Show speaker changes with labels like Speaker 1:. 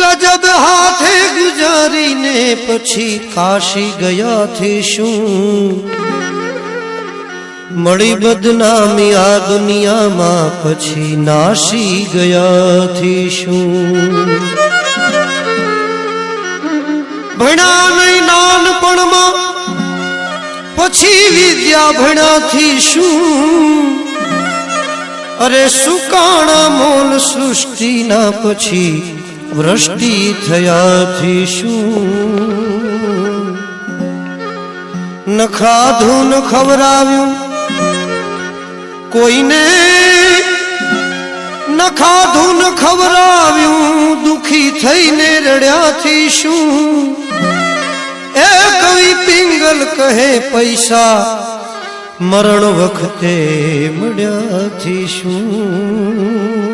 Speaker 1: ગજબ હાથે ગુજારીને પછી કાશી ગયાથી શું? મળી બદનામી આ દુનિયામાં પછી નાશી ગયાથી શું? ભણ્યા નહીં નાનપણમાં, પછી વિદ્યા ભણ્યાથી શું? અરે સુકાણા મોલ સૃષ્ટિના પછી વૃષ્ટિ થયાથી શું? ન ખાધું, ન ખવરાવ્યું કોઈને ન ખાધું, ન ખવરાવ્યું દુખી થઈને રડ્યાથી શું? એ કવિ પિંગલ કહે પૈસા, મરણ વખતે મળ્યાથી શું?